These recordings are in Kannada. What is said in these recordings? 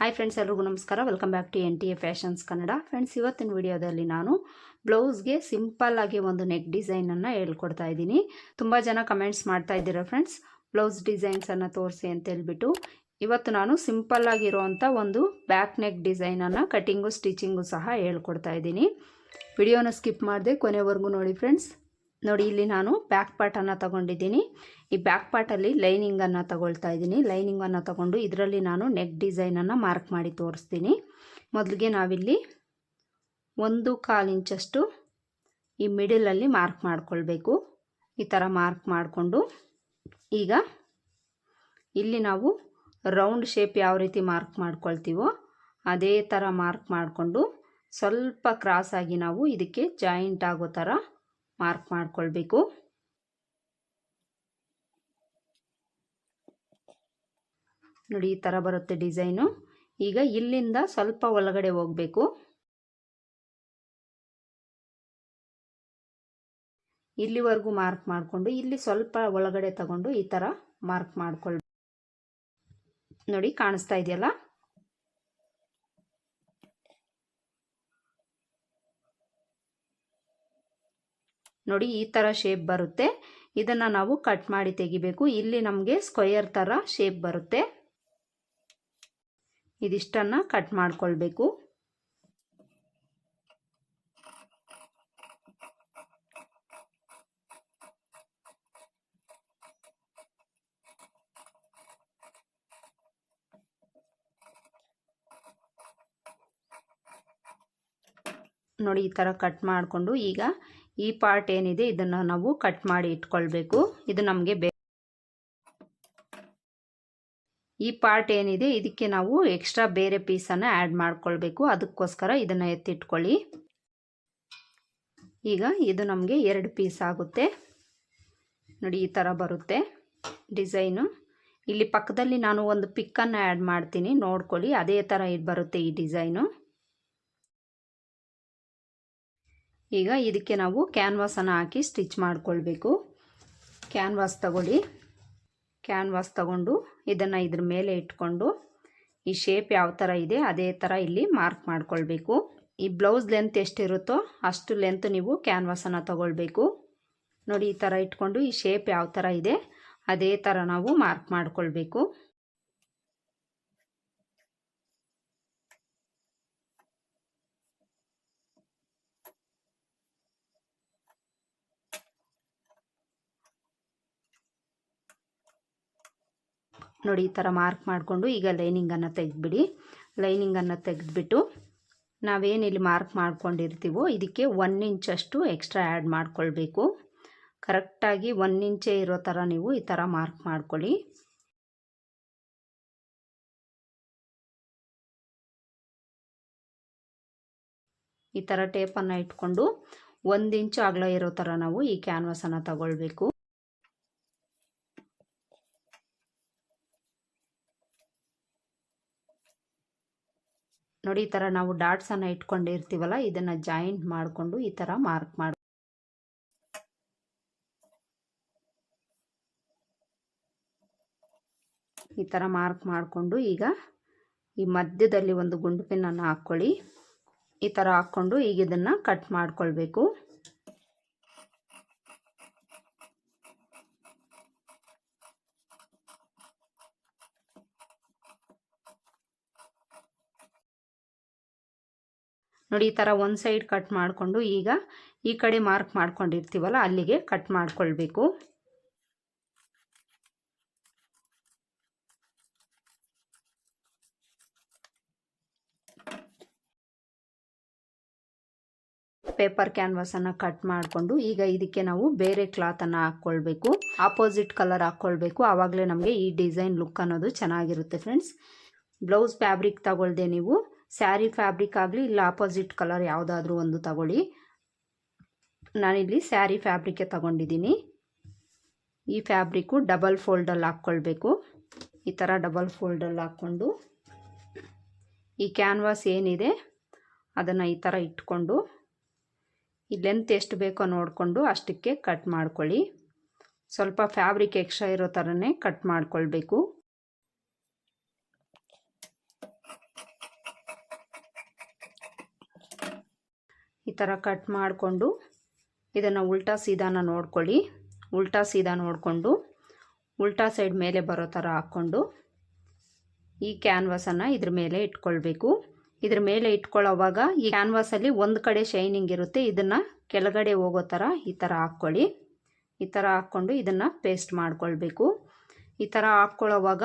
ಹಾಯ್ ಫ್ರೆಂಡ್ಸ್ ಎಲ್ರಿಗೂ ನಮಸ್ಕಾರ. Welcome back to N T A fashions Kannada friends ಇವತ್ತಿನ ವಿಡಿಯೋದಲ್ಲಿ ನಾನು ಬ್ಲೌಸ್ಗೆ ಸಿಂಪಲ್ ಆಗಿ ಒಂದು ನೆಕ್ ಡಿಸೈನನ್ನು ಹೇಳ್ಕೊಡ್ತಾ ಇದ್ದೀನಿ. ತುಂಬ ಜನ ಕಮೆಂಟ್ಸ್ ಮಾಡ್ತಾ ಇದ್ದೀರಾ ಫ್ರೆಂಡ್ಸ್ ಬ್ಲೌಸ್ ಡಿಸೈನ್ಸನ್ನು ತೋರಿಸಿ ಅಂತ ಹೇಳ್ಬಿಟ್ಟು. ಇವತ್ತು ನಾನು ಸಿಂಪಲ್ ಆಗಿರುವಂಥ ಒಂದು ಬ್ಯಾಕ್ ನೆಕ್ ಡಿಸೈನನ್ನು ಕಟಿಂಗು ಸ್ಟಿಚಿಂಗು ಸಹ ಹೇಳ್ಕೊಡ್ತಾ ಇದ್ದೀನಿ. ವಿಡಿಯೋನ ಸ್ಕಿಪ್ ಮಾಡಿದೆ ಕೊನೆವರೆಗೂ ನೋಡಿ ಫ್ರೆಂಡ್ಸ್ ನೋಡಿ, ಇಲ್ಲಿ ನಾನು ಬ್ಯಾಕ್ ಪಾರ್ಟನ್ನು ತಗೊಂಡಿದ್ದೀನಿ. ಈ ಬ್ಯಾಕ್ ಪಾರ್ಟಲ್ಲಿ ಲೈನಿಂಗನ್ನು ತಗೊಳ್ತಾ ಇದ್ದೀನಿ. ಲೈನಿಂಗನ್ನು ತಗೊಂಡು ಇದರಲ್ಲಿ ನಾನು ನೆಕ್ ಡಿಸೈನನ್ನು ಮಾರ್ಕ್ ಮಾಡಿ ತೋರಿಸ್ತೀನಿ. ಮೊದಲಿಗೆ ನಾವಿಲ್ಲಿ ಒಂದು ಕಾಲು ಇಂಚಷ್ಟು ಈ ಮಿಡಲಲ್ಲಿ ಮಾರ್ಕ್ ಮಾಡಿಕೊಳ್ಬೇಕು. ಈ ಥರ ಮಾರ್ಕ್ ಮಾಡಿಕೊಂಡು ಈಗ ಇಲ್ಲಿ ನಾವು ರೌಂಡ್ ಶೇಪ್ ಯಾವ ರೀತಿ ಮಾರ್ಕ್ ಮಾಡ್ಕೊಳ್ತೀವೋ ಅದೇ ಥರ ಮಾರ್ಕ್ ಮಾಡಿಕೊಂಡು ಸ್ವಲ್ಪ ಕ್ರಾಸಾಗಿ ನಾವು ಇದಕ್ಕೆ ಜಾಯಿಂಟ್ ಆಗೋ ಥರ ಮಾರ್ಕ್ ಮಾಡ್ಕೊಳ್ಬೇಕು. ನೋಡಿ, ಈ ಥರ ಬರುತ್ತೆ ಡಿಸೈನು. ಈಗ ಇಲ್ಲಿಂದ ಸ್ವಲ್ಪ ಒಳಗಡೆ ಹೋಗಬೇಕು. ಇಲ್ಲಿವರೆಗೂ ಮಾರ್ಕ್ ಮಾಡಿಕೊಂಡು, ಇಲ್ಲಿ ಸ್ವಲ್ಪ ಒಳಗಡೆ ತಗೊಂಡು ಈ ಥರ ಮಾರ್ಕ್ ಮಾಡ್ಕೊಳ್ಬೇಕು. ನೋಡಿ, ಕಾಣಿಸ್ತಾ ಇದೆಯಲ್ಲ? ನೋಡಿ ಈ ಥರ ಶೇಪ್ ಬರುತ್ತೆ. ಇದನ್ನು ನಾವು ಕಟ್ ಮಾಡಿ ತೆಗಿಬೇಕು. ಇಲ್ಲಿ ನಮಗೆ ಸ್ಕ್ವಯರ್ ಥರ ಶೇಪ್ ಬರುತ್ತೆ. ಇದಿಷ್ಟನ್ನು ಕಟ್ ಮಾಡ್ಕೊಳ್ಬೇಕು. ನೋಡಿ ಈ ಥರ ಕಟ್ ಮಾಡಿಕೊಂಡು ಈಗ ಈ ಪಾರ್ಟ್ ಏನಿದೆ, ಇದನ್ನು ನಾವು ಕಟ್ ಮಾಡಿ ಇಟ್ಕೊಳ್ಬೇಕು. ಇದು ನಮಗೆ ಬೇ ಈ ಪಾರ್ಟ್ ಏನಿದೆ, ಇದಕ್ಕೆ ನಾವು ಎಕ್ಸ್ಟ್ರಾ ಬೇರೆ ಪೀಸನ್ನು ಆ್ಯಡ್ ಮಾಡ್ಕೊಳ್ಬೇಕು. ಅದಕ್ಕೋಸ್ಕರ ಇದನ್ನು ಎತ್ತಿಟ್ಕೊಳ್ಳಿ. ಈಗ ಇದು ನಮಗೆ ಎರಡು ಪೀಸ್ ಆಗುತ್ತೆ. ನೋಡಿ, ಈ ಥರ ಬರುತ್ತೆ ಡಿಸೈನು ಇಲ್ಲಿ ಪಕ್ಕದಲ್ಲಿ ನಾನು ಒಂದು ಪಿಕ್ಕನ್ನು ಆ್ಯಡ್ ಮಾಡ್ತೀನಿ. ನೋಡ್ಕೊಳ್ಳಿ, ಅದೇ ಥರ ಇದು ಬರುತ್ತೆ ಈ ಡಿಸೈನು ಈಗ ಇದಕ್ಕೆ ನಾವು ಕ್ಯಾನ್ವಾಸನ್ನು ಹಾಕಿ ಸ್ಟಿಚ್ ಮಾಡಿಕೊಳ್ಬೇಕು. ಕ್ಯಾನ್ವಾಸ್ ತಗೊಳ್ಳಿ. ಕ್ಯಾನ್ವಾಸ್ ತಗೊಂಡು ಇದನ್ನು ಇದ್ರ ಮೇಲೆ ಇಟ್ಕೊಂಡು ಈ ಶೇಪ್ ಯಾವ ಥರ ಇದೆ ಅದೇ ಥರ ಇಲ್ಲಿ ಮಾರ್ಕ್ ಮಾಡ್ಕೊಳ್ಬೇಕು. ಈ ಬ್ಲೌಸ್ ಲೆಂತ್ ಎಷ್ಟಿರುತ್ತೋ ಅಷ್ಟು ಲೆಂತ್ ನೀವು ಕ್ಯಾನ್ವಾಸನ್ನು ತಗೊಳ್ಬೇಕು. ನೋಡಿ ಈ ಥರ ಇಟ್ಕೊಂಡು ಈ ಶೇಪ್ ಯಾವ ಥರ ಇದೆ ಅದೇ ಥರ ನಾವು ಮಾರ್ಕ್ ಮಾಡ್ಕೊಳ್ಬೇಕು. ನೋಡಿ, ಈ ಥರ ಮಾರ್ಕ್ ಮಾಡಿಕೊಂಡು ಈಗ ಲೈನಿಂಗನ್ನು ತೆಗೆದ್ಬಿಡಿ. ಲೈನಿಂಗನ್ನು ತೆಗೆದ್ಬಿಟ್ಟು ನಾವೇನಿಲ್ಲಿ ಮಾರ್ಕ್ ಮಾಡ್ಕೊಂಡಿರ್ತೀವೋ ಇದಕ್ಕೆ ಒನ್ ಇಂಚಷ್ಟು ಎಕ್ಸ್ಟ್ರಾ ಆ್ಯಡ್ ಮಾಡ್ಕೊಳ್ಬೇಕು. ಕರೆಕ್ಟಾಗಿ ಒನ್ ಇಂಚೇ ಇರೋ ಥರ ನೀವು ಈ ಥರ ಮಾರ್ಕ್ ಮಾಡ್ಕೊಳ್ಳಿ. ಈ ಥರ ಟೇಪನ್ನು ಇಟ್ಕೊಂಡು ಒಂದು ಇಂಚು ಅಗಲ ಇರೋ ಥರ ನಾವು ಈ ಕ್ಯಾನ್ವಸನ್ನು ತಗೊಳ್ಬೇಕು. ನೋಡಿ, ಈ ಥರ ನಾವು ಡಾಟ್ಸನ್ನು ಇಟ್ಕೊಂಡಿರ್ತೀವಲ್ಲ, ಇದನ್ನು ಜಾಯಿಂಟ್ ಮಾಡಿಕೊಂಡು ಈ ಥರ ಮಾರ್ಕ್ ಮಾಡಿ ಈ ಥರ ಮಾರ್ಕ್ ಮಾಡಿಕೊಂಡು ಈಗ ಈ ಮಧ್ಯದಲ್ಲಿ ಒಂದು ಗುಂಡು ಪಿನ್ನನ್ನು ಹಾಕ್ಕೊಳ್ಳಿ ಈ ಥರ ಹಾಕ್ಕೊಂಡು ಈಗ ಇದನ್ನು ಕಟ್ ಮಾಡ್ಕೊಳ್ಬೇಕು. ನೋಡಿ, ಈ ಥರ ಒಂದು ಸೈಡ್ ಕಟ್ ಮಾಡಿಕೊಂಡು ಈಗ ಈ ಕಡೆ ಮಾರ್ಕ್ ಮಾಡ್ಕೊಂಡಿರ್ತೀವಲ್ಲ, ಅಲ್ಲಿಗೆ ಕಟ್ ಮಾಡಿಕೊಳ್ಬೇಕು. ಪೇಪರ್ ಕ್ಯಾನ್ವಾಸನ್ನು ಕಟ್ ಮಾಡಿಕೊಂಡು ಈಗ ಇದಕ್ಕೆ ನಾವು ಬೇರೆ ಕ್ಲಾತನ್ನು ಹಾಕ್ಕೊಳ್ಬೇಕು. ಆಪೋಸಿಟ್ ಕಲರ್ ಹಾಕ್ಕೊಳ್ಬೇಕು. ಆವಾಗಲೇ ನಮಗೆ ಈ ಡಿಸೈನ್ ಲುಕ್ ಅನ್ನೋದು ಚೆನ್ನಾಗಿರುತ್ತೆ ಫ್ರೆಂಡ್ಸ್. ಬ್ಲೌಸ್ ಫ್ಯಾಬ್ರಿಕ್ ತಗೊಳ್ದೆ ನೀವು ಸ್ಯಾರಿ ಫ್ಯಾಬ್ರಿಕ್ ಆಗಲಿ, ಇಲ್ಲ ಆಪೋಸಿಟ್ ಕಲರ್ ಯಾವುದಾದ್ರೂ ಒಂದು ತಗೊಳ್ಳಿ. ನಾನಿಲ್ಲಿ ಸ್ಯಾರಿ ಫ್ಯಾಬ್ರಿಕ್ಕೆ ತಗೊಂಡಿದ್ದೀನಿ. ಈ ಫ್ಯಾಬ್ರಿಕ್ಕು ಡಬಲ್ ಫೋಲ್ಡಲ್ಲಿ ಹಾಕ್ಕೊಳ್ಬೇಕು. ಈ ಥರ ಡಬಲ್ ಫೋಲ್ಡಲ್ಲಿ ಹಾಕ್ಕೊಂಡು ಈ ಕ್ಯಾನ್ವಾಸ್ ಏನಿದೆ, ಅದನ್ನು ಈ ಥರ ಇಟ್ಕೊಂಡು ಈ ಲೆಂತ್ ಎಷ್ಟು ಬೇಕೋ ನೋಡಿಕೊಂಡು ಅಷ್ಟಕ್ಕೆ ಕಟ್ ಮಾಡ್ಕೊಳ್ಳಿ. ಸ್ವಲ್ಪ ಫ್ಯಾಬ್ರಿಕ್ ಎಕ್ಸ್ಟ್ರಾ ಇರೋ ಥರನೇ ಕಟ್ ಮಾಡ್ಕೊಳ್ಬೇಕು. ಈ ಥರ ಕಟ್ ಮಾಡಿಕೊಂಡು ಇದನ್ನು ಉಲ್ಟಾ ಸೀದಾನ ನೋಡ್ಕೊಳ್ಳಿ. ಉಲ್ಟಾ ಸೀದಾ ನೋಡಿಕೊಂಡು ಉಲ್ಟಾ ಸೈಡ್ ಮೇಲೆ ಬರೋ ಥರ ಹಾಕ್ಕೊಂಡು ಈ ಕ್ಯಾನ್ವಾಸನ್ನು ಇದ್ರ ಮೇಲೆ ಇಟ್ಕೊಳ್ಬೇಕು. ಇದ್ರ ಮೇಲೆ ಇಟ್ಕೊಳ್ಳೋವಾಗ ಈ ಕ್ಯಾನ್ವಾಸಲ್ಲಿ ಒಂದು ಕಡೆ ಶೈನಿಂಗ್ ಇರುತ್ತೆ. ಇದನ್ನು ಕೆಳಗಡೆ ಹೋಗೋ ಥರ ಈ ಥರ ಹಾಕ್ಕೊಳ್ಳಿ. ಈ ಥರ ಹಾಕ್ಕೊಂಡು ಇದನ್ನು ಪೇಸ್ಟ್ ಮಾಡ್ಕೊಳ್ಬೇಕು. ಈ ಥರ ಹಾಕ್ಕೊಳ್ಳೋವಾಗ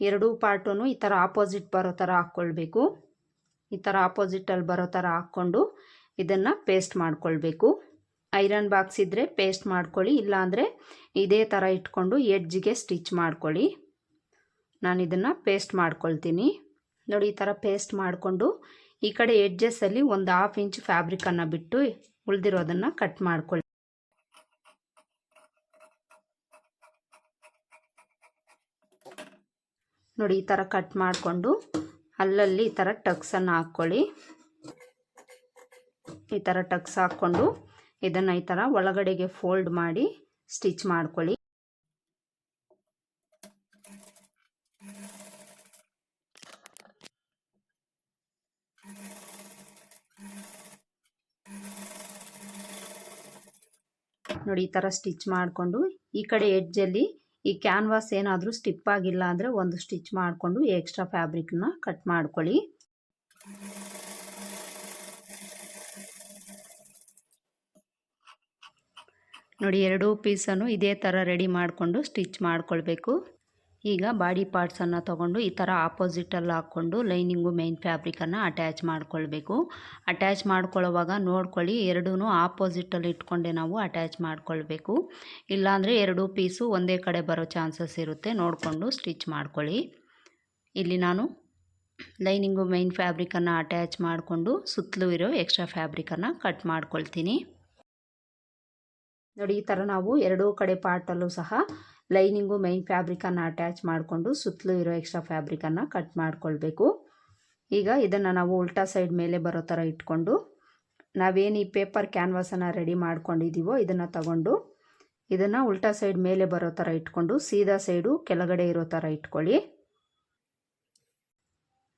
ಎರಡೂ ಪಾರ್ಟೂ ಈ ಥರ ಆಪೋಸಿಟ್ ಬರೋ ಥರ ಹಾಕ್ಕೊಳ್ಬೇಕು. ಈ ಥರ ಆಪೋಸಿಟಲ್ಲಿ ಬರೋ ಥರ ಹಾಕ್ಕೊಂಡು ಇದನ್ನು ಪೇಸ್ಟ್ ಮಾಡ್ಕೊಳ್ಬೇಕು. ಐರನ್ ಬಾಕ್ಸ್ ಇದ್ದರೆ ಪೇಸ್ಟ್ ಮಾಡ್ಕೊಳ್ಳಿ, ಇಲ್ಲಾಂದರೆ ಇದೇ ಥರ ಇಟ್ಕೊಂಡು ಎಡ್ಜಿಗೆ ಸ್ಟಿಚ್ ಮಾಡ್ಕೊಳ್ಳಿ. ನಾನು ಇದನ್ನು ಪೇಸ್ಟ್ ಮಾಡ್ಕೊಳ್ತೀನಿ. ನೋಡಿ, ಈ ಥರ ಪೇಸ್ಟ್ ಮಾಡಿಕೊಂಡು ಈ ಕಡೆ ಎಡ್ಜಸ್ಸಲ್ಲಿ ಒಂದು ಹಾಫ್ ಇಂಚ್ ಫ್ಯಾಬ್ರಿಕನ್ನು ಬಿಟ್ಟು ಉಳಿದಿರೋದನ್ನು ಕಟ್ ಮಾಡ್ಕೊಳ್ಳಿ. ನೋಡಿ, ಈ ಥರ ಕಟ್ ಮಾಡಿಕೊಂಡು ಅಲ್ಲಲ್ಲಿ ಈ ಥರ ಟಕ್ಸನ್ನು ಹಾಕ್ಕೊಳ್ಳಿ. ಈ ಥರ ಟಕ್ಸ್ ಹಾಕ್ಕೊಂಡು ಇದನ್ನು ಈ ಥರ ಒಳಗಡೆಗೆ ಫೋಲ್ಡ್ ಮಾಡಿ ಸ್ಟಿಚ್ ಮಾಡ್ಕೊಳ್ಳಿ. ನೋಡಿ ಈ ಥರ ಸ್ಟಿಚ್ ಮಾಡಿಕೊಂಡು ಈ ಕಡೆ ಎಡ್ಜಲ್ಲಿ ಈ ಕ್ಯಾನ್ವಾಸ್ ಏನಾದರೂ ಸ್ಟಿಪ್ ಆಗಿಲ್ಲ ಅಂದರೆ ಒಂದು ಸ್ಟಿಚ್ ಮಾಡಿಕೊಂಡು ಎಕ್ಸ್ಟ್ರಾ ಫ್ಯಾಬ್ರಿಕ್ನ ಕಟ್ ಮಾಡ್ಕೊಳ್ಳಿ. ನೋಡಿ ಎರಡೂ ಪೀಸನ್ನು ಇದೇ ಥರ ರೆಡಿ ಮಾಡಿಕೊಂಡು ಸ್ಟಿಚ್ ಮಾಡಿಕೊಳ್ಬೇಕು. ಈಗ ಬಾಡಿ ಪಾರ್ಟ್ಸನ್ನು ತೊಗೊಂಡು ಈ ಥರ ಆಪೋಸಿಟಲ್ಲಿ ಹಾಕ್ಕೊಂಡು ಲೈನಿಂಗು ಮೈನ್ ಫ್ಯಾಬ್ರಿಕನ್ನು ಅಟ್ಯಾಚ್ ಮಾಡ್ಕೊಳ್ಬೇಕು. ಅಟ್ಯಾಚ್ ಮಾಡ್ಕೊಳ್ಳೋವಾಗ ನೋಡ್ಕೊಳ್ಳಿ ಎರಡೂ ಆಪೋಸಿಟಲ್ಲಿ ಇಟ್ಕೊಂಡೆ ನಾವು ಅಟ್ಯಾಚ್ ಮಾಡ್ಕೊಳ್ಬೇಕು. ಇಲ್ಲಾಂದರೆ ಎರಡೂ ಪೀಸು ಒಂದೇ ಕಡೆ ಬರೋ ಚಾನ್ಸಸ್ ಇರುತ್ತೆ. ನೋಡಿಕೊಂಡು ಸ್ಟಿಚ್ ಮಾಡ್ಕೊಳ್ಳಿ. ಇಲ್ಲಿ ನಾನು ಲೈನಿಂಗು ಮೈನ್ ಫ್ಯಾಬ್ರಿಕನ್ನು ಅಟ್ಯಾಚ್ ಮಾಡಿಕೊಂಡು ಸುತ್ತಲೂ ಇರೋ ಎಕ್ಸ್ಟ್ರಾ ಫ್ಯಾಬ್ರಿಕನ್ನು ಕಟ್ ಮಾಡ್ಕೊಳ್ತೀನಿ. ನೋಡಿ, ಈ ಥರ ನಾವು ಎರಡೂ ಕಡೆ ಪಾರ್ಟಲ್ಲೂ ಸಹ ಲೈನಿಂಗು ಮೈನ್ ಫ್ಯಾಬ್ರಿಕನ್ನು ಅಟ್ಯಾಚ್ ಮಾಡಿಕೊಂಡು ಸುತ್ತಲೂ ಇರೋ ಎಕ್ಸ್ಟ್ರಾ ಫ್ಯಾಬ್ರಿಕನ್ನು ಕಟ್ ಮಾಡಿಕೊಳ್ಬೇಕು. ಈಗ ಇದನ್ನು ನಾವು ಉಲ್ಟಾ ಸೈಡ್ ಮೇಲೆ ಬರೋ ಥರ ಇಟ್ಕೊಂಡು ನಾವೇನು ಈ ಪೇಪರ್ ಕ್ಯಾನ್ವಾಸನ್ನು ರೆಡಿ ಮಾಡ್ಕೊಂಡಿದ್ದೀವೋ ಇದನ್ನು ತಗೊಂಡು ಇದನ್ನು ಉಲ್ಟಾ ಸೈಡ್ ಮೇಲೆ ಬರೋ ಥರ ಇಟ್ಕೊಂಡು ಸೀದಾ ಸೈಡು ಕೆಳಗಡೆ ಇರೋ ಥರ ಇಟ್ಕೊಳ್ಳಿ.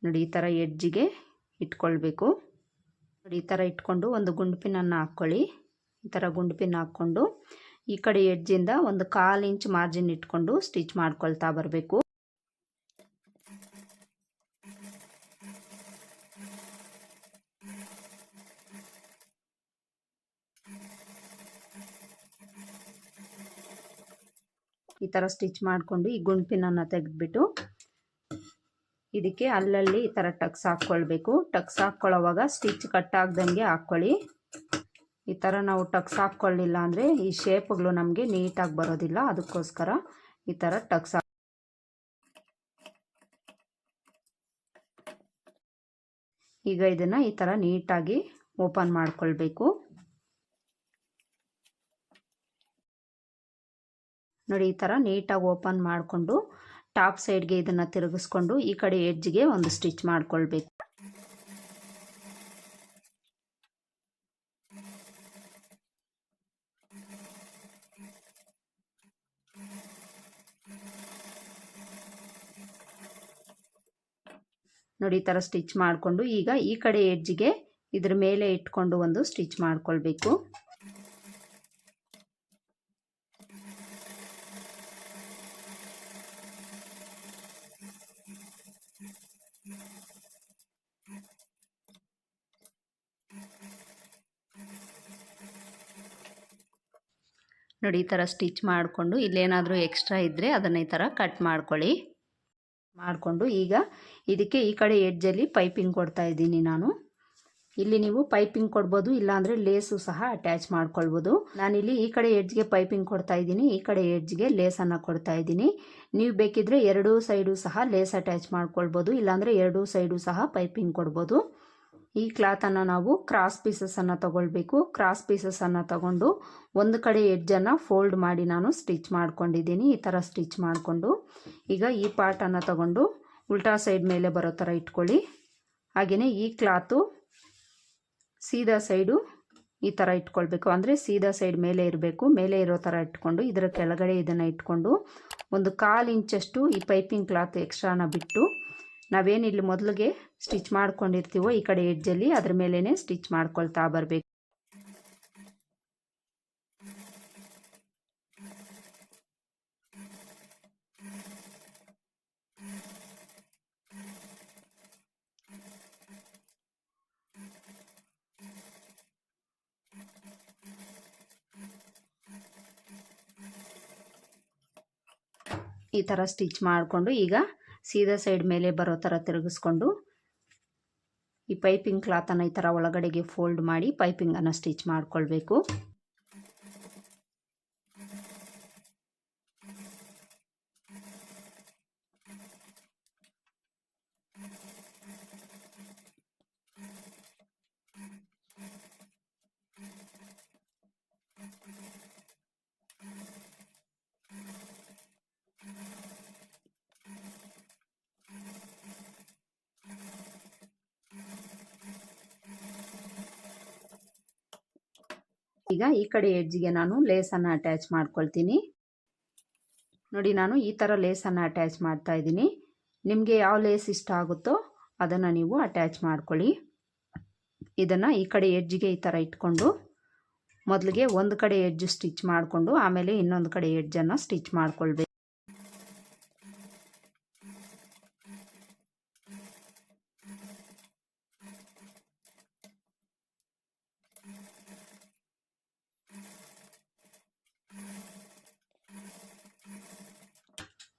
ನೋಡಿ, ಈ ಥರ ಎಡ್ಜಿಗೆ ಇಟ್ಕೊಳ್ಬೇಕು. ನೋಡಿ, ಈ ಥರ ಇಟ್ಕೊಂಡು ಒಂದು ಗುಂಡ್ಪಿನನ್ನು ಹಾಕ್ಕೊಳ್ಳಿ. ಈ ಥರ ಗುಂಡ್ಪಿನ್ ಹಾಕ್ಕೊಂಡು ಈ ಕಡೆ ಎಡ್ಜಿಂದ ಒಂದು ಕಾಲು ಇಂಚ್ ಮಾರ್ಜಿನ್ ಇಟ್ಕೊಂಡು ಸ್ಟಿಚ್ ಮಾಡ್ಕೊಳ್ತಾ ಬರಬೇಕು. ಈ ಥರ ಸ್ಟಿಚ್ ಮಾಡಿಕೊಂಡು ಈ ಗುಂಡ್ಪಿನನ್ನು ತೆಗೆದ್ಬಿಟ್ಟು ಇದಕ್ಕೆ ಅಲ್ಲಲ್ಲಿ ಈ ಥರ ಟಕ್ಸ್ ಹಾಕ್ಕೊಳ್ಬೇಕು. ಟಕ್ಸ್ ಹಾಕ್ಕೊಳ್ಳೋವಾಗ ಸ್ಟಿಚ್ ಕಟ್ ಆಗ್ದಂಗೆ ಹಾಕ್ಕೊಳ್ಳಿ. ಈ ಥರ ನಾವು ಟಕ್ಸ್ ಹಾಕ್ಕೊಳ್ಳಿಲ್ಲ ಅಂದರೆ ಈ ಶೇಪ್ಗಳು ನಮಗೆ ನೀಟಾಗಿ ಬರೋದಿಲ್ಲ. ಅದಕ್ಕೋಸ್ಕರ ಈ ಥರ ಟಕ್ಸ್ ಈಗ ಇದನ್ನು ಈ ಥರ ನೀಟಾಗಿ ಓಪನ್ ಮಾಡಿಕೊಳ್ಬೇಕು. ನೋಡಿ, ಈ ಥರ ನೀಟಾಗಿ ಓಪನ್ ಮಾಡಿಕೊಂಡು ಟಾಪ್ ಸೈಡ್ಗೆ ಇದನ್ನು ತಿರುಗಿಸ್ಕೊಂಡು ಈ ಕಡೆ ಎಡ್ಜ್ಗೆ ಒಂದು ಸ್ಟಿಚ್ ಮಾಡ್ಕೊಳ್ಬೇಕು. ನೋಡಿ, ಈ ಥರ ಸ್ಟಿಚ್ ಮಾಡಿಕೊಂಡು ಈಗ ಈ ಕಡೆ ಎಡ್ಜಿಗೆ ಇದ್ರ ಮೇಲೆ ಇಟ್ಕೊಂಡು ಒಂದು ಸ್ಟಿಚ್ ಮಾಡ್ಕೊಳ್ಬೇಕು. ನೋಡಿ, ಈ ಥರ ಸ್ಟಿಚ್ ಮಾಡಿಕೊಂಡು ಇಲ್ಲೇನಾದರೂ ಎಕ್ಸ್ಟ್ರಾ ಇದ್ದರೆ ಅದನ್ನು ಈ ಥರ ಕಟ್ ಮಾಡ್ಕೊಳ್ಳಿ. ಮಾಡಿಕೊಂಡು ಈಗ ಇದಕ್ಕೆ ಈ ಕಡೆ ಎಡ್ಜಲ್ಲಿ ಪೈಪಿಂಗ್ ಕೊಡ್ತಾ ಇದ್ದೀನಿ ನಾನು. ಇಲ್ಲಿ ನೀವು ಪೈಪಿಂಗ್ ಕೊಡ್ಬೋದು, ಇಲ್ಲಾಂದರೆ ಲೇಸು ಸಹ ಅಟ್ಯಾಚ್ ಮಾಡ್ಕೊಳ್ಬೋದು. ನಾನಿಲ್ಲಿ ಈ ಕಡೆ ಎಡ್ಜ್ಗೆ ಪೈಪಿಂಗ್ ಕೊಡ್ತಾ ಇದ್ದೀನಿ, ಈ ಕಡೆ ಎಡ್ಜ್ಗೆ ಲೇಸನ್ನು ಕೊಡ್ತಾ ಇದ್ದೀನಿ. ನೀವು ಬೇಕಿದ್ರೆ ಎರಡೂ ಸೈಡು ಸಹ ಲೇಸ್ ಅಟ್ಯಾಚ್ ಮಾಡ್ಕೊಳ್ಬೋದು, ಇಲ್ಲಾಂದರೆ ಎರಡೂ ಸೈಡು ಸಹ ಪೈಪಿಂಗ್ ಕೊಡ್ಬೋದು. ಈ ಕ್ಲಾತನ್ನು ನಾವು ಕ್ರಾಸ್ ಪೀಸಸನ್ನು ತಗೊಳ್ಬೇಕು. ಕ್ರಾಸ್ ಪೀಸಸನ್ನು ತಗೊಂಡು ಒಂದು ಕಡೆ ಎಡ್ಜನ್ನು ಫೋಲ್ಡ್ ಮಾಡಿ ನಾನು ಸ್ಟಿಚ್ ಮಾಡ್ಕೊಂಡಿದ್ದೀನಿ. ಈ ಥರ ಸ್ಟಿಚ್ ಮಾಡಿಕೊಂಡು ಈಗ ಈ ಪಾರ್ಟನ್ನು ತಗೊಂಡು ಉಲ್ಟಾ ಸೈಡ್ ಮೇಲೆ ಬರೋ ಥರ ಇಟ್ಕೊಳ್ಳಿ. ಹಾಗೆಯೇ ಈ ಕ್ಲಾತು ಸೀದಾ ಸೈಡು ಈ ಥರ ಇಟ್ಕೊಳ್ಬೇಕು. ಅಂದರೆ ಸೀದಾ ಸೈಡ್ ಮೇಲೆ ಇರಬೇಕು. ಮೇಲೆ ಇರೋ ಥರ ಇಟ್ಕೊಂಡು ಇದರ ಕೆಳಗಡೆ ಇದನ್ನು ಇಟ್ಕೊಂಡು ಒಂದು ಕಾಲು ಇಂಚಷ್ಟು ಈ ಪೈಪಿಂಗ್ ಕ್ಲಾತ್ ಎಕ್ಸ್ಟ್ರಾನ ಬಿಟ್ಟು ನಾವೇನು ಇಲ್ಲಿ ಮೊದಲಿಗೆ ಸ್ಟಿಚ್ ಮಾಡ್ಕೊಂಡಿರ್ತೀವೋ ಈ ಕಡೆ ಎಡ್ಜಲ್ಲಿ ಅದ್ರ ಮೇಲೇ ಸ್ಟಿಚ್ ಮಾಡ್ಕೊಳ್ತಾ ಬರಬೇಕು. ಈ ಥರ ಸ್ಟಿಚ್ ಮಾಡಿಕೊಂಡು ಈಗ ಸೀದಾ ಸೈಡ್ ಮೇಲೆ ಬರೋ ಥರ ತಿರುಗಿಸ್ಕೊಂಡು ಈ ಪೈಪಿಂಗ್ ಕ್ಲಾತನ್ನು ಈ ಥರ ಒಳಗಡೆಗೆ ಫೋಲ್ಡ್ ಮಾಡಿ ಪೈಪಿಂಗನ್ನು ಸ್ಟಿಚ್ ಮಾಡಿಕೊಳ್ಬೇಕು. ಈಗ ಈ ಕಡೆ ಎಡ್ಜಿಗೆ ನಾನು ಲೇಸನ್ನು ಅಟ್ಯಾಚ್ ಮಾಡ್ಕೊಳ್ತೀನಿ. ನೋಡಿ, ನಾನು ಈ ಥರ ಲೇಸನ್ನು ಅಟ್ಯಾಚ್ ಮಾಡ್ತಾ ಇದ್ದೀನಿ. ನಿಮಗೆ ಯಾವ ಲೇಸ್ ಇಷ್ಟ ಆಗುತ್ತೋ ಅದನ್ನು ನೀವು ಅಟ್ಯಾಚ್ ಮಾಡ್ಕೊಳ್ಳಿ. ಇದನ್ನು ಈ ಕಡೆ ಎಡ್ಜಿಗೆ ಈ ಥರ ಇಟ್ಕೊಂಡು ಮೊದಲಿಗೆ ಒಂದು ಕಡೆ ಎಡ್ಜ್ ಸ್ಟಿಚ್ ಮಾಡಿಕೊಂಡು ಆಮೇಲೆ ಇನ್ನೊಂದು ಕಡೆ ಎಡ್ಜನ್ನು ಸ್ಟಿಚ್ ಮಾಡ್ಕೊಳ್ಬೇಕು.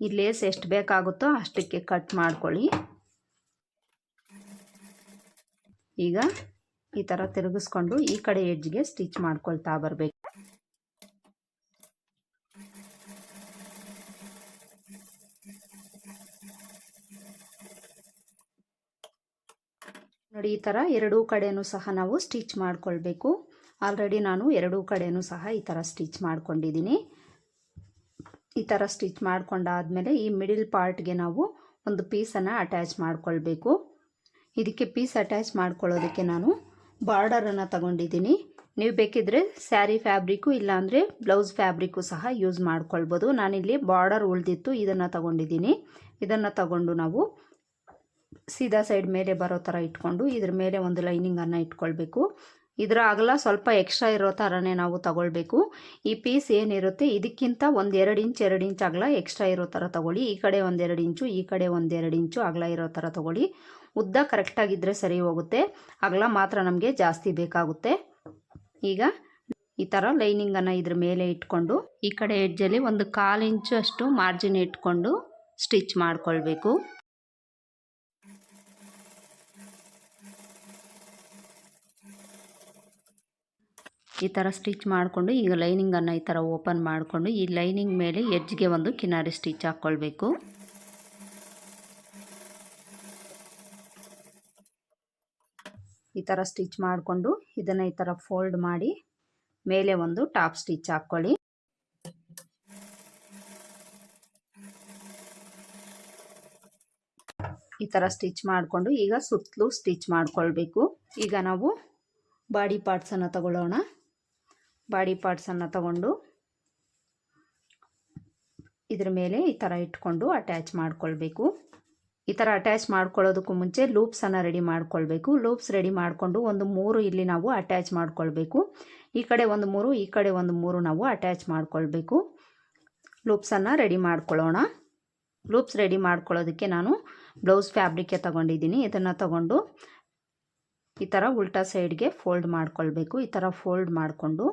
ಈ ಲೇಸ್ ಎಷ್ಟು ಬೇಕಾಗುತ್ತೋ ಅಷ್ಟಕ್ಕೆ ಕಟ್ ಮಾಡ್ಕೊಳ್ಳಿ. ಈಗ ಈ ಥರ ತಿರುಗಿಸ್ಕೊಂಡು ಈ ಕಡೆ ಎಡ್ಜ್ಗೆ ಸ್ಟಿಚ್ ಮಾಡ್ಕೊಳ್ತಾ ಬರಬೇಕು. ನೋಡಿ ಈ ಥರ ಎರಡೂ ಕಡೆಯೂ ಸಹ ನಾವು ಸ್ಟಿಚ್ ಮಾಡ್ಕೊಳ್ಬೇಕು. ಆಲ್ರೆಡಿ ನಾನು ಎರಡೂ ಕಡೆಯೂ ಸಹ ಈ ಥರ ಸ್ಟಿಚ್ ಮಾಡ್ಕೊಂಡಿದ್ದೀನಿ. ಈ ಥರ ಸ್ಟಿಚ್ ಮಾಡ್ಕೊಂಡಾದಮೇಲೆ ಈ ಮಿಡಿಲ್ ಪಾರ್ಟ್ಗೆ ನಾವು ಒಂದು ಪೀಸನ್ನು ಅಟ್ಯಾಚ್ ಮಾಡ್ಕೊಳ್ಬೇಕು. ಇದಕ್ಕೆ ಪೀಸ್ ಅಟ್ಯಾಚ್ ಮಾಡ್ಕೊಳ್ಳೋದಕ್ಕೆ ನಾನು ಬಾರ್ಡರನ್ನು ತಗೊಂಡಿದ್ದೀನಿ. ನೀವು ಬೇಕಿದ್ದರೆ ಸ್ಯಾರಿ ಫ್ಯಾಬ್ರಿಕ್ಕು ಇಲ್ಲಾಂದರೆ ಬ್ಲೌಸ್ ಫ್ಯಾಬ್ರಿಕ್ಕು ಸಹ ಯೂಸ್ ಮಾಡ್ಕೊಳ್ಬೋದು. ನಾನಿಲ್ಲಿ ಬಾರ್ಡರ್ ಉಳಿದಿತ್ತು, ಇದನ್ನು ತಗೊಂಡಿದ್ದೀನಿ. ಇದನ್ನು ತಗೊಂಡು ನಾವು ಸೀದಾ ಸೈಡ್ ಮೇಲೆ ಬರೋ ಥರ ಇಟ್ಕೊಂಡು ಇದ್ರ ಮೇಲೆ ಒಂದು ಲೈನಿಂಗನ್ನು ಇಟ್ಕೊಳ್ಬೇಕು. ಇದರ ಅಗಲ ಸ್ವಲ್ಪ ಎಕ್ಸ್ಟ್ರಾ ಇರೋ ಥರನೇ ನಾವು ತಗೊಳ್ಬೇಕು. ಈ ಪೀಸ್ ಏನಿರುತ್ತೆ, ಇದಕ್ಕಿಂತ ಒಂದು ಎರಡು ಇಂಚ್ ಎರಡು ಇಂಚ್ ಅಗಲ ಎಕ್ಸ್ಟ್ರಾ ಇರೋ ಥರ ತಗೊಳ್ಳಿ. ಈ ಕಡೆ ಒಂದೆರಡು ಇಂಚು, ಈ ಕಡೆ ಒಂದೆರಡು ಇಂಚು ಅಗಲ ಇರೋ ಥರ ತಗೊಳ್ಳಿ. ಉದ್ದ ಕರೆಕ್ಟಾಗಿದ್ದರೆ ಸರಿ ಹೋಗುತ್ತೆ. ಅಗಲ ಮಾತ್ರ ನಮಗೆ ಜಾಸ್ತಿ ಬೇಕಾಗುತ್ತೆ. ಈಗ ಈ ಥರ ಲೈನಿಂಗನ್ನು ಇದ್ರ ಮೇಲೆ ಇಟ್ಕೊಂಡು, ಈ ಕಡೆ ಎಡ್ಜಲ್ಲಿ ಒಂದು ಕಾಲು ಇಂಚು ಅಷ್ಟು ಮಾರ್ಜಿನ್ ಇಟ್ಕೊಂಡು ಸ್ಟಿಚ್ ಮಾಡ್ಕೊಳ್ಬೇಕು. ಈ ಥರ ಸ್ಟಿಚ್ ಮಾಡಿಕೊಂಡು ಈಗ ಲೈನಿಂಗನ್ನು ಈ ಥರ ಓಪನ್ ಮಾಡಿಕೊಂಡು ಈ ಲೈನಿಂಗ್ ಮೇಲೆ ಎಡ್ಜ್ಗೆ ಒಂದು ಕಿನಾರಿ ಸ್ಟಿಚ್ ಹಾಕ್ಕೊಳ್ಬೇಕು. ಈ ಥರ ಸ್ಟಿಚ್ ಮಾಡಿಕೊಂಡು ಇದನ್ನು ಈ ಥರ ಫೋಲ್ಡ್ ಮಾಡಿ ಮೇಲೆ ಒಂದು ಟಾಪ್ ಸ್ಟಿಚ್ ಹಾಕ್ಕೊಳ್ಳಿ. ಈ ಥರ ಸ್ಟಿಚ್ ಮಾಡಿಕೊಂಡು ಈಗ ಸುತ್ತಲೂ ಸ್ಟಿಚ್ ಮಾಡಿಕೊಳ್ಬೇಕು. ಈಗ ನಾವು ಬಾಡಿ ಪಾರ್ಟ್ಸನ್ನು ತಗೊಳ್ಳೋಣ. ಬಾಡಿ ಪಾರ್ಟ್ಸನ್ನು ತಗೊಂಡು ಇದ್ರ ಮೇಲೆ ಈ ಥರ ಇಟ್ಕೊಂಡು ಅಟ್ಯಾಚ್ ಮಾಡ್ಕೊಳ್ಬೇಕು. ಈ ಥರ ಅಟ್ಯಾಚ್ ಮಾಡ್ಕೊಳ್ಳೋದಕ್ಕೂ ಮುಂಚೆ ಲೂಪ್ಸನ್ನು ರೆಡಿ ಮಾಡ್ಕೊಳ್ಬೇಕು. ಲೂಪ್ಸ್ ರೆಡಿ ಮಾಡಿಕೊಂಡು ಒಂದು ಮೂರು ಇಲ್ಲಿ ನಾವು ಅಟ್ಯಾಚ್ ಮಾಡ್ಕೊಳ್ಬೇಕು. ಈ ಕಡೆ ಒಂದು ಮೂರು, ಈ ಕಡೆ ಒಂದು ಮೂರು ನಾವು ಅಟ್ಯಾಚ್ ಮಾಡ್ಕೊಳ್ಬೇಕು. ಲೂಪ್ಸನ್ನು ರೆಡಿ ಮಾಡ್ಕೊಳ್ಳೋಣ. ಲೂಪ್ಸ್ ರೆಡಿ ಮಾಡ್ಕೊಳ್ಳೋದಕ್ಕೆ ನಾನು ಬ್ಲೌಸ್ ಫ್ಯಾಬ್ರಿಕ್ಕೆ ತಗೊಂಡಿದ್ದೀನಿ. ಇದನ್ನು ತಗೊಂಡು ಈ ಥರ ಉಲ್ಟಾ ಸೈಡ್ಗೆ ಫೋಲ್ಡ್ ಮಾಡ್ಕೊಳ್ಬೇಕು. ಈ ಥರ ಫೋಲ್ಡ್ ಮಾಡಿಕೊಂಡು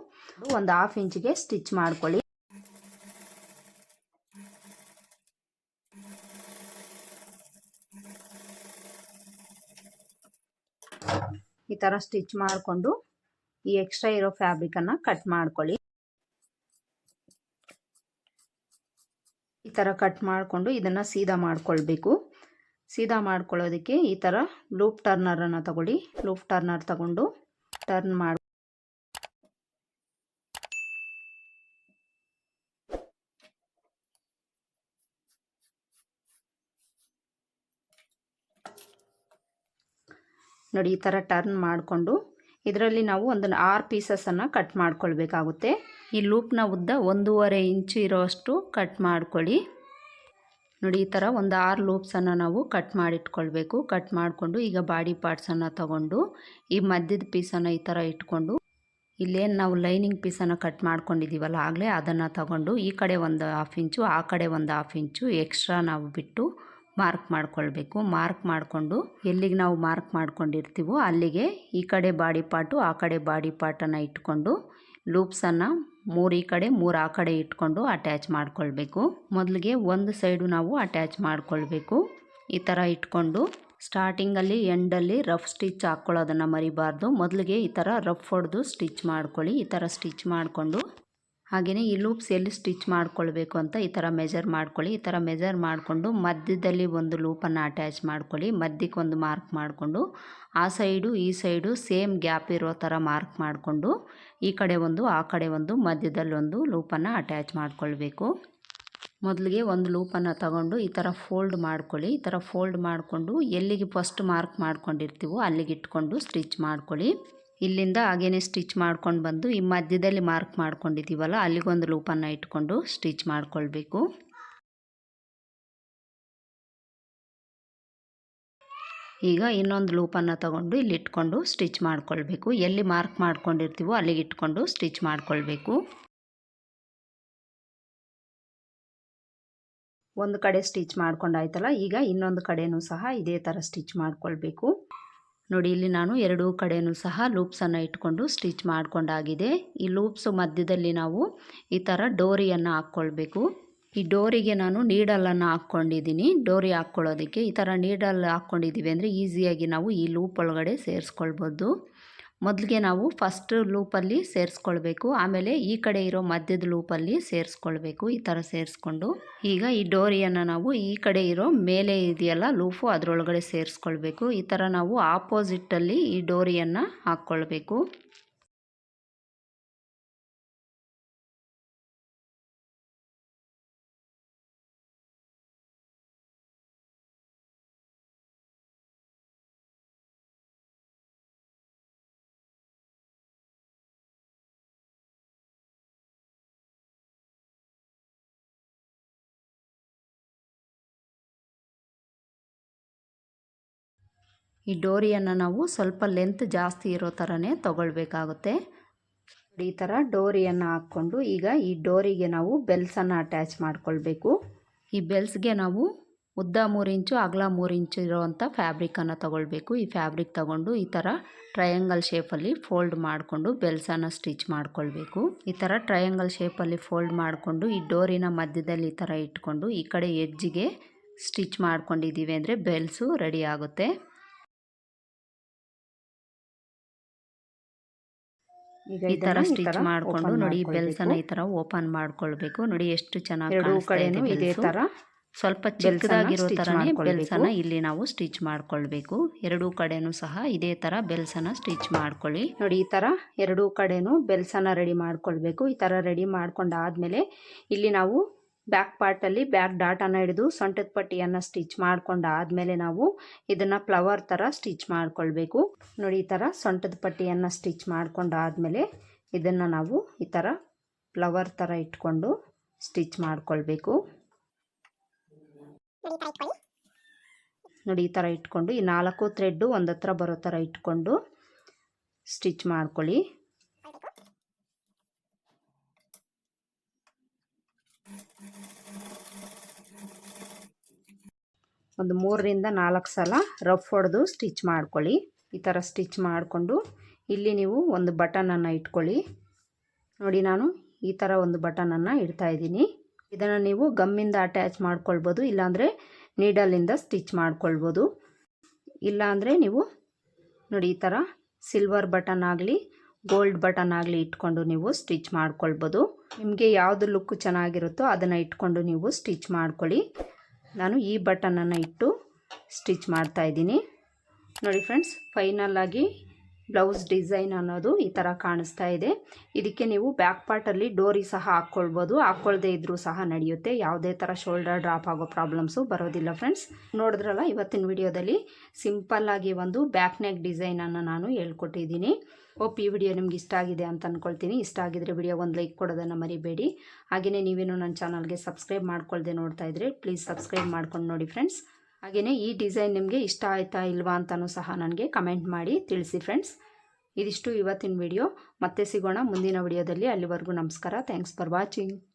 ಒಂದು ಹಾಫ್ ಇಂಚಿಗೆ ಸ್ಟಿಚ್ ಮಾಡ್ಕೊಳ್ಳಿ. ಈ ಥರ ಸ್ಟಿಚ್ ಮಾಡಿಕೊಂಡು ಈ ಎಕ್ಸ್ಟ್ರಾ ಇರೋ ಫ್ಯಾಬ್ರಿಕನ್ನು ಕಟ್ ಮಾಡ್ಕೊಳ್ಳಿ. ಈ ಥರ ಕಟ್ ಮಾಡಿಕೊಂಡು ಇದನ್ನು ಸೀದಾ ಮಾಡ್ಕೊಳ್ಬೇಕು. ಸೀದಾ ಮಾಡ್ಕೊಳ್ಳೋದಕ್ಕೆ ಈ ಥರ ಲೂಪ್ ಟರ್ನರನ್ನು ತಗೊಳ್ಳಿ. ಲೂಪ್ ಟರ್ನರ್ ತಗೊಂಡು ಟರ್ನ್ ಮಾಡಿ ನೋಡಿ ಈ ಥರ ಟರ್ನ್ ಮಾಡಿಕೊಂಡು ಇದರಲ್ಲಿ ನಾವು ಒಂದು ಆರು ಪೀಸಸನ್ನು ಕಟ್ ಮಾಡ್ಕೊಳ್ಬೇಕಾಗುತ್ತೆ. ಈ ಲೂಪ್ನ ಉದ್ದ ಒಂದೂವರೆ ಇಂಚು ಇರೋಷ್ಟು ಕಟ್ ಮಾಡ್ಕೊಳ್ಳಿ. ನೋಡಿ, ಈ ಥರ ಒಂದು ಆರು ಲೂಪ್ಸನ್ನು ನಾವು ಕಟ್ ಮಾಡಿಟ್ಕೊಳ್ಬೇಕು. ಕಟ್ ಮಾಡಿಕೊಂಡು ಈಗ ಬಾಡಿ ಪಾರ್ಟ್ಸನ್ನು ತಗೊಂಡು, ಈ ಮಧ್ಯದ ಪೀಸನ್ನು ಈ ಥರ ಇಟ್ಕೊಂಡು ಇಲ್ಲೇನು ನಾವು ಲೈನಿಂಗ್ ಪೀಸನ್ನು ಕಟ್ ಮಾಡ್ಕೊಂಡಿದ್ದೀವಲ್ಲ ಆಗಲೇ ಅದನ್ನು ತಗೊಂಡು, ಈ ಕಡೆ ಒಂದು ಹಾಫ್ ಇಂಚು, ಆ ಕಡೆ ಒಂದು ಹಾಫ್ ಇಂಚು ಎಕ್ಸ್ಟ್ರಾ ನಾವು ಬಿಟ್ಟು ಮಾರ್ಕ್ ಮಾಡ್ಕೊಳ್ಬೇಕು. ಮಾರ್ಕ್ ಮಾಡಿಕೊಂಡು ಎಲ್ಲಿಗೆ ನಾವು ಮಾರ್ಕ್ ಮಾಡ್ಕೊಂಡಿರ್ತೀವೋ ಅಲ್ಲಿಗೆ ಈ ಕಡೆ ಬಾಡಿ ಪಾರ್ಟು, ಆ ಕಡೆ ಬಾಡಿ ಪಾರ್ಟನ್ನು ಇಟ್ಕೊಂಡು ಲೂಪ್ಸನ್ನು ಮೂರು ಈ ಕಡೆ, ಮೂರು ಆ ಕಡೆ ಇಟ್ಕೊಂಡು ಅಟ್ಯಾಚ್ ಮಾಡ್ಕೊಳ್ಬೇಕು. ಮೊದಲಿಗೆ ಒಂದು ಸೈಡು ನಾವು ಅಟ್ಯಾಚ್ ಮಾಡ್ಕೊಳ್ಬೇಕು. ಈ ಥರ ಇಟ್ಕೊಂಡು ಸ್ಟಾರ್ಟಿಂಗಲ್ಲಿ ಎಂಡಲ್ಲಿ ರಫ್ ಸ್ಟಿಚ್ ಹಾಕ್ಕೊಳ್ಳೋದನ್ನು ಮರಿಬಾರ್ದು. ಮೊದಲಿಗೆ ಈ ಥರ ರಫ್ ಹೊಡೆದು ಸ್ಟಿಚ್ ಮಾಡ್ಕೊಳ್ಳಿ. ಈ ಥರ ಸ್ಟಿಚ್ ಮಾಡಿಕೊಂಡು ಹಾಗೆಯೇ ಈ ಲೂಪ್ಸ್ ಎಲ್ಲಿ ಸ್ಟಿಚ್ ಮಾಡ್ಕೊಳ್ಬೇಕು ಅಂತ ಈ ಥರ ಮೆಜರ್ ಮಾಡ್ಕೊಳ್ಳಿ. ಈ ಥರ ಮೆಜರ್ ಮಾಡಿಕೊಂಡು ಮಧ್ಯದಲ್ಲಿ ಒಂದು ಲೂಪನ್ನು ಅಟ್ಯಾಚ್ ಮಾಡ್ಕೊಳ್ಳಿ. ಮಧ್ಯಕ್ಕೆ ಒಂದು ಮಾರ್ಕ್ ಮಾಡಿಕೊಂಡು, ಆ ಸೈಡು ಈ ಸೈಡು ಸೇಮ್ ಗ್ಯಾಪ್ ಇರೋ ಥರ ಮಾರ್ಕ್ ಮಾಡಿಕೊಂಡು, ಈ ಕಡೆ ಒಂದು, ಆ ಕಡೆ ಒಂದು, ಮಧ್ಯದಲ್ಲಿ ಒಂದು ಲೂಪನ್ನು ಅಟ್ಯಾಚ್ ಮಾಡಿಕೊಳ್ಬೇಕು. ಮೊದಲಿಗೆ ಒಂದು ಲೂಪನ್ನು ತಗೊಂಡು ಈ ಥರ ಫೋಲ್ಡ್ ಮಾಡ್ಕೊಳ್ಳಿ. ಈ ಥರ ಫೋಲ್ಡ್ ಮಾಡಿಕೊಂಡು ಎಲ್ಲಿಗೆ ಫಸ್ಟ್ ಮಾರ್ಕ್ ಮಾಡ್ಕೊಂಡಿರ್ತೀವೋ ಅಲ್ಲಿಗೆ ಇಟ್ಕೊಂಡು ಸ್ಟಿಚ್ ಮಾಡ್ಕೊಳ್ಳಿ. ಇಲ್ಲಿಂದ ಹಾಗೇನೆ ಸ್ಟಿಚ್ ಮಾಡ್ಕೊಂಡು ಬಂದು ಈ ಮಧ್ಯದಲ್ಲಿ ಮಾರ್ಕ್ ಮಾಡ್ಕೊಂಡಿದ್ದೀವಲ್ಲ, ಅಲ್ಲಿಗೊಂದು ಲೂಪನ್ನು ಇಟ್ಕೊಂಡು ಸ್ಟಿಚ್ ಮಾಡ್ಕೊಳ್ಬೇಕು. ಈಗ ಇನ್ನೊಂದು ಲೂಪನ್ನು ತಗೊಂಡು ಇಲ್ಲಿ ಇಟ್ಕೊಂಡು ಸ್ಟಿಚ್ ಮಾಡ್ಕೊಳ್ಬೇಕು. ಎಲ್ಲಿ ಮಾರ್ಕ್ ಮಾಡ್ಕೊಂಡಿರ್ತೀವೋ ಅಲ್ಲಿಗೆ ಇಟ್ಕೊಂಡು ಸ್ಟಿಚ್ ಮಾಡ್ಕೊಳ್ಬೇಕು. ಒಂದು ಕಡೆ ಸ್ಟಿಚ್ ಮಾಡ್ಕೊಂಡಾಯ್ತಲ್ಲ, ಈಗ ಇನ್ನೊಂದು ಕಡೆಯೂ ಸಹ ಇದೇ ಥರ ಸ್ಟಿಚ್ ಮಾಡ್ಕೊಳ್ಬೇಕು. ನೋಡಿ, ಇಲ್ಲಿ ನಾನು ಎರಡೂ ಕಡೆಯೂ ಸಹ ಲೂಪ್ಸನ್ನು ಇಟ್ಕೊಂಡು ಸ್ಟಿಚ್ ಮಾಡ್ಕೊಂಡಾಗಿದೆ. ಈ ಲೂಪ್ಸು ಮಧ್ಯದಲ್ಲಿ ನಾವು ಈ ಥರ ಡೋರಿಯನ್ನು ಹಾಕ್ಕೊಳ್ಬೇಕು. ಈ ಡೋರಿಗೆ ನಾನು ನೀಡಲನ್ನು ಹಾಕ್ಕೊಂಡಿದ್ದೀನಿ. ಡೋರಿ ಹಾಕ್ಕೊಳ್ಳೋದಕ್ಕೆ ಈ ಥರ ನೀಡಲ್ ಹಾಕ್ಕೊಂಡಿದ್ದೀವಿ ಅಂದರೆ ಈಸಿಯಾಗಿ ನಾವು ಈ ಲೂಪ್ ಒಳಗಡೆ ಸೇರಿಸ್ಕೊಳ್ಬೋದು. ಮೊದಲಿಗೆ ನಾವು ಫಸ್ಟ್ ಲೂಪಲ್ಲಿ ಸೇರಿಸ್ಕೊಳ್ಬೇಕು. ಆಮೇಲೆ ಈ ಕಡೆ ಇರೋ ಮಧ್ಯದ ಲೂಪಲ್ಲಿ ಸೇರಿಸ್ಕೊಳ್ಬೇಕು. ಈ ಥರ ಸೇರಿಸ್ಕೊಂಡು ಈಗ ಈ ಡೋರಿಯನ್ನು ನಾವು ಈ ಕಡೆ ಇರೋ ಮೇಲೆ ಇದೆಯಲ್ಲ ಲೂಫು ಅದರೊಳಗಡೆ ಸೇರಿಸ್ಕೊಳ್ಬೇಕು. ಈ ಥರ ನಾವು ಆಪೋಸಿಟ್ಟಲ್ಲಿ ಈ ಡೋರಿಯನ್ನು ಹಾಕ್ಕೊಳ್ಬೇಕು. ಈ ಡೋರಿಯನ್ನು ನಾವು ಸ್ವಲ್ಪ ಲೆಂತ್ ಜಾಸ್ತಿ ಇರೋ ಥರನೇ ತೊಗೊಳ್ಬೇಕಾಗುತ್ತೆ. ಈ ಥರ ಡೋರಿಯನ್ನು ಹಾಕ್ಕೊಂಡು ಈಗ ಈ ಡೋರಿಗೆ ನಾವು ಬೆಲ್ಸನ್ನು ಅಟ್ಯಾಚ್ ಮಾಡ್ಕೊಳ್ಬೇಕು. ಈ ಬೆಲ್ಸ್ಗೆ ನಾವು ಉದ್ದ ಮೂರು ಇಂಚು, ಅಗಲ ಮೂರು ಇಂಚು ಇರೋವಂಥ ಫ್ಯಾಬ್ರಿಕನ್ನು ತೊಗೊಳ್ಬೇಕು. ಈ ಫ್ಯಾಬ್ರಿಕ್ ತಗೊಂಡು ಈ ಥರ ಟ್ರಯಾಂಗಲ್ ಶೇಪಲ್ಲಿ ಫೋಲ್ಡ್ ಮಾಡಿಕೊಂಡು ಬೆಲ್ಸನ್ನು ಸ್ಟಿಚ್ ಮಾಡಿಕೊಳ್ಬೇಕು. ಈ ಥರ ಟ್ರಯಾಂಗಲ್ ಶೇಪಲ್ಲಿ ಫೋಲ್ಡ್ ಮಾಡಿಕೊಂಡು ಈ ಡೋರಿನ ಮಧ್ಯದಲ್ಲಿ ಈ ಥರ ಇಟ್ಕೊಂಡು ಈ ಕಡೆ ಎಜ್ಜಿಗೆ ಸ್ಟಿಚ್ ಮಾಡ್ಕೊಂಡಿದ್ದೀವಿ ಅಂದರೆ ಬೆಲ್ಸು ರೆಡಿ ಆಗುತ್ತೆ. ಈ ತರ ಸ್ಟಿಚ್ ಮಾಡ್ಕೊಂಡು ನೋಡಿ ಬೆಲ್ಸನ್ನ ಈ ತರ ಓಪನ್ ಮಾಡ್ಕೊಳ್ಬೇಕು. ನೋಡಿ ಎಷ್ಟು ಚೆನ್ನಾಗಿ ಇದೆ ತರ ಸ್ವಲ್ಪ ಚಿಕ್ಕದಾಗಿರೋ ತರನೇ ಬೆಲ್ಸನ ಇಲ್ಲಿ ನಾವು ಸ್ಟಿಚ್ ಮಾಡ್ಕೊಳ್ಬೇಕು. ಎರಡೂ ಕಡೆನೂ ಸಹ ಇದೇ ತರ ಬೆಲ್ಸನ್ನ ಸ್ಟಿಚ್ ಮಾಡ್ಕೊಳ್ಳಿ. ನೋಡಿ ಈ ತರ ಎರಡೂ ಕಡೆನೂ ಬೆಲ್ಸನ್ನ ರೆಡಿ ಮಾಡ್ಕೊಳ್ಬೇಕು. ಈ ತರ ರೆಡಿ ಮಾಡ್ಕೊಂಡಾದ್ಮೇಲೆ ಇಲ್ಲಿ ನಾವು ಬ್ಯಾಕ್ ಪಾರ್ಟಲ್ಲಿ ಬ್ಯಾಕ್ ಡಾಟಾನ ಹಿಡಿದು ಸೊಂಟದ ಪಟ್ಟಿಯನ್ನು ಸ್ಟಿಚ್ ಮಾಡ್ಕೊಂಡಾದಮೇಲೆ ನಾವು ಇದನ್ನು ಫ್ಲವರ್ ಥರ ಸ್ಟಿಚ್ ಮಾಡಿಕೊಳ್ಬೇಕು. ನೋಡಿ, ಈ ಥರ ಸೊಂಟದ ಪಟ್ಟಿಯನ್ನು ಸ್ಟಿಚ್ ಮಾಡ್ಕೊಂಡಾದಮೇಲೆ ಇದನ್ನು ನಾವು ಈ ಥರ ಫ್ಲವರ್ ಥರ ಇಟ್ಕೊಂಡು ಸ್ಟಿಚ್ ಮಾಡಿಕೊಳ್ಬೇಕು. ನೋಡಿ, ಈ ಥರ ಇಟ್ಕೊಂಡು ಈ ನಾಲ್ಕು ಥ್ರೆಡ್ಡು ಒಂದತ್ರ ಬರೋ ಥರ ಇಟ್ಕೊಂಡು ಸ್ಟಿಚ್ ಮಾಡ್ಕೊಳ್ಳಿ. ಒಂದು ಮೂರರಿಂದ ನಾಲ್ಕು ಸಲ ರಫ್ ಹೊಡೆದು ಸ್ಟಿಚ್ ಮಾಡ್ಕೊಳ್ಳಿ. ಈ ಥರ ಸ್ಟಿಚ್ ಮಾಡಿಕೊಂಡು ಇಲ್ಲಿ ನೀವು ಒಂದು ಬಟನನ್ನು ಇಟ್ಕೊಳ್ಳಿ. ನೋಡಿ, ನಾನು ಈ ಥರ ಒಂದು ಬಟನನ್ನು ಇಡ್ತಾಯಿದ್ದೀನಿ ಇದನ್ನು ನೀವು ಗಮ್ಮಿಂದ ಅಟ್ಯಾಚ್ ಮಾಡ್ಕೊಳ್ಬೋದು, ಇಲ್ಲಾಂದರೆ ನೀಡಲಿಂದ ಸ್ಟಿಚ್ ಮಾಡ್ಕೊಳ್ಬೋದು. ಇಲ್ಲಾಂದರೆ ನೀವು, ನೋಡಿ, ಈ ಥರ ಸಿಲ್ವರ್ ಬಟನ್ ಆಗಲಿ ಗೋಲ್ಡ್ ಬಟನ್ ಆಗಲಿ ಇಟ್ಕೊಂಡು ನೀವು ಸ್ಟಿಚ್ ಮಾಡ್ಕೊಳ್ಬೋದು. ನಿಮಗೆ ಯಾವುದು ಲುಕ್ ಚೆನ್ನಾಗಿರುತ್ತೋ ಅದನ್ನು ಇಟ್ಕೊಂಡು ನೀವು ಸ್ಟಿಚ್ ಮಾಡ್ಕೊಳ್ಳಿ. ನಾನು ಈ ಬಟನನ್ನು ಇಟ್ಟು ಸ್ಟಿಚ್ ಮಾಡ್ತಾ ಇದ್ದೀನಿ. ನೋಡಿ ಫ್ರೆಂಡ್ಸ್ ಫೈನಲ್ಲಾಗಿ ಬ್ಲೌಸ್ ಡಿಸೈನ್ ಅನ್ನೋದು ಈ ಥರ ಕಾಣಿಸ್ತಾ ಇದೆ. ಇದಕ್ಕೆ ನೀವು ಬ್ಯಾಕ್ ಪಾರ್ಟಲ್ಲಿ ಡೋರಿ ಸಹ ಹಾಕ್ಕೊಳ್ಬೋದು ಹಾಕ್ಕೊಳ್ದೇ ಇದ್ದರೂ ಸಹ ನಡೆಯುತ್ತೆ. ಯಾವುದೇ ಥರ ಶೋಲ್ಡರ್ ಡ್ರಾಪ್ ಆಗೋ ಪ್ರಾಬ್ಲಮ್ಸು ಬರೋದಿಲ್ಲ ಫ್ರೆಂಡ್ಸ್. ನೋಡಿದ್ರಲ್ಲ ಇವತ್ತಿನ ವಿಡಿಯೋದಲ್ಲಿ ಸಿಂಪಲ್ಲಾಗಿ ಒಂದು ಬ್ಯಾಕ್ ನೆಕ್ ಡಿಸೈನನ್ನು ನಾನು ಹೇಳ್ಕೊಟ್ಟಿದ್ದೀನಿ. ಓಪ್ ಈ ವಿಡಿಯೋ ನಿಮ್ಗೆ ಇಷ್ಟ ಆಗಿದೆ ಅಂತ ಅಂದ್ಕೊಳ್ತೀನಿ ಇಷ್ಟ ಆಗಿದ್ರೆ ವಿಡಿಯೋ ಒಂದು ಲೈಕ್ ಕೊಡೋದನ್ನು ಮರಿಬೇಡಿ. ಹಾಗೆಯೇ ನೀವೇನು ನನ್ನ ಚಾನಲ್ಗೆ ಸಬ್ಸ್ಕ್ರೈಬ್ ಮಾಡ್ಕೊಳ್ದೆ ನೋಡ್ತಾ ಇದ್ರೆ ಪ್ಲೀಸ್ ಸಬ್ಸ್ಕ್ರೈಬ್ ಮಾಡ್ಕೊಂಡು ನೋಡಿ ಫ್ರೆಂಡ್ಸ್. ಹಾಗೆಯೇ ಈ ಡಿಸೈನ್ ನಿಮಗೆ ಇಷ್ಟ ಆಯ್ತಾ ಇಲ್ವಾ ಅಂತಲೂ ಸಹ ನನಗೆ ಕಮೆಂಟ್ ಮಾಡಿ ತಿಳಿಸಿ ಫ್ರೆಂಡ್ಸ್. ಇದಿಷ್ಟು ಇವತ್ತಿನ ವಿಡಿಯೋ. ಮತ್ತೆ ಸಿಗೋಣ ಮುಂದಿನ ವಿಡಿಯೋದಲ್ಲಿ. ಅಲ್ಲಿವರೆಗೂ ನಮಸ್ಕಾರ. Thanks for watching.